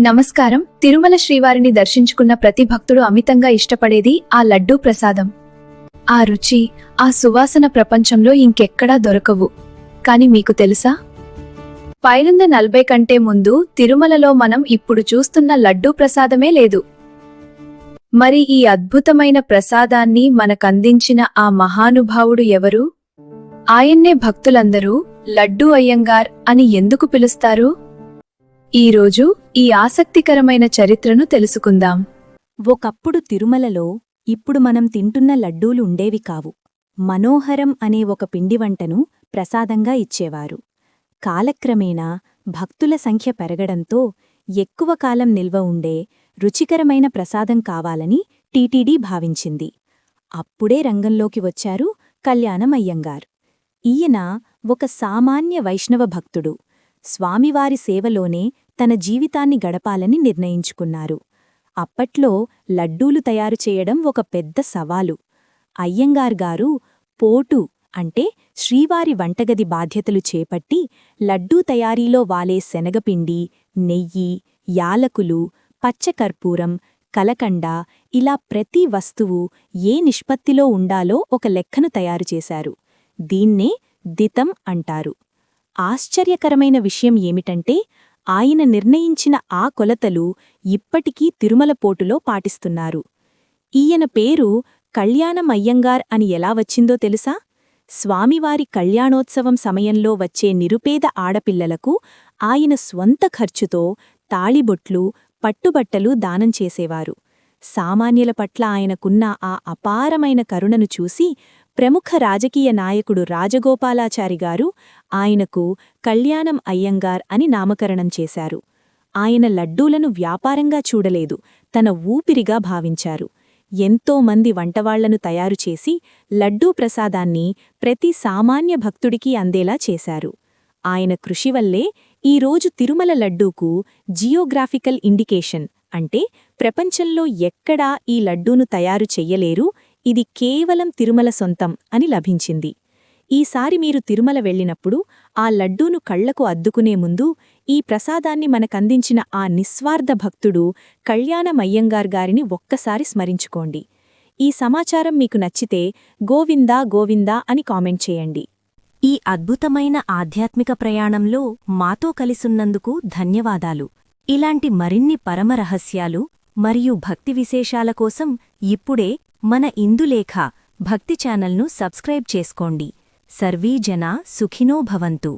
నమస్కారం. తిరుమల శ్రీవారిని దర్శించుకున్న ప్రతి భక్తుడు అమితంగా ఇష్టపడేది ఆ లడ్డూ ప్రసాదం. ఆ రుచి ఆ సువాసన ప్రపంచంలో ఇంకెక్కడా దొరకవు. కాని మీకు తెలుసా? పైనుంద నలభై కంటే ముందు తిరుమలలో మనం ఇప్పుడు చూస్తున్న లడ్డూ ప్రసాదమే లేదు. మరి ఈ అద్భుతమైన ప్రసాదాన్ని మనకందించిన ఆ మహానుభావుడు ఎవరు? ఆయన్నే భక్తులందరూ లడ్డూ అయ్యంగార్ అని ఎందుకు పిలుస్తారు? ఈరోజు ఈ ఆసక్తికరమైన చరిత్రను తెలుసుకుందాం. ఒకప్పుడు తిరుమలలో ఇప్పుడు మనం తింటున్న లడ్డూలు ఉండేవి కావు. మనోహరం అనే ఒక పిండి వంటను ప్రసాదంగా ఇచ్చేవారు. కాలక్రమేణా భక్తుల సంఖ్య పెరగడంతో ఎక్కువ కాలం నిల్వ ఉండే రుచికరమైన ప్రసాదం కావాలని టీటీడీ భావించింది. అప్పుడే రంగంలోకి వచ్చారు కళ్యాణమయ్యంగార్. ఈయన ఒక సామాన్య వైష్ణవ భక్తుడు. స్వామివారి సేవలోనే తన జీవితాన్ని గడపాలని నిర్ణయించుకున్నారు. అప్పట్లో లడ్డూలు తయారు చేయడం ఒక పెద్ద సవాలు. అయ్యంగార్ గారు పోటు అంటే శ్రీవారి వంటగది బాధ్యతలు చేపట్టి లడ్డూ తయారీలో వాలే శనగపిండి నెయ్యి యాలకులు పచ్చకర్పూరం కలకండ ఇలా ప్రతి వస్తువు ఏ నిష్పత్తిలో ఉండాలో ఒక లెక్కను తయారుచేశారు దీన్నే దితం అంటారు. ఆశ్చర్యకరమైన విషయం ఏమిటంటే ఆయన నిర్ణయించిన ఆ కొలతలు ఇప్పటికీ తిరుమల పోటులో పాటిస్తున్నారు. ఈయన పేరు కళ్యాణం అయ్యంగార్ అని ఎలా వచ్చిందో తెలుసా? స్వామివారి కళ్యాణోత్సవం సమయంలో వచ్చే నిరుపేద ఆడపిల్లలకు ఆయన స్వంత ఖర్చుతో తాళిబొట్లు పట్టుబట్టలు దానం చేసేవారు. సామాన్యుల పట్ల ఆయనకున్న ఆ అపారమైన కరుణను చూసి ప్రముఖ రాజకీయ నాయకుడు రాజగోపాలాచారి గారు ఆయనకు కళ్యాణం అయ్యంగార్ అని నామకరణం చేశారు. ఆయన లడ్డూలను వ్యాపారంగా చూడలేదు తన ఊపిరిగా భావించారు. ఎంతో మంది వంటవాళ్ళను తయారుచేసి లడ్డూ ప్రసాదాన్ని ప్రతి సామాన్య భక్తుడికి అందేలా చేశారు. ఆయన కృషి వల్లే ఈరోజు తిరుమల లడ్డూకు జియోగ్రాఫికల్ ఇండికేషన్ అంటే ప్రపంచంలో ఎక్కడా ఈ లడ్డూను తయారు చెయ్యలేరు ఇది కేవలం తిరుమల సొంతం అని లభించింది. ఈసారి మీరు తిరుమల వెళ్ళినప్పుడు ఆ లడ్డూను కళ్ళకు అద్దుకునే ముందు ఈ ప్రసాదాన్ని మనకందించిన ఆ నిస్వార్థ భక్తుడు కళ్యాణమయ్యంగార్ గారిని ఒక్కసారి స్మరించుకోండి. ఈ సమాచారం మీకు నచ్చితే గోవిందా గోవిందా అని కామెంట్ చేయండి. ఈ అద్భుతమైన ఆధ్యాత్మిక ప్రయాణంలో మాతో కలిసున్నందుకు ధన్యవాదాలు. ఇలాంటి మరిన్ని పరమరహస్యాలు మరియు భక్తి విశేషాల కోసం ఇప్పుడే మన ఇందులేఖ భక్తి ఛానల్ను సబ్స్క్రైబ్ చేసుకోండి. సర్వీజన సుఖినో భవంతు.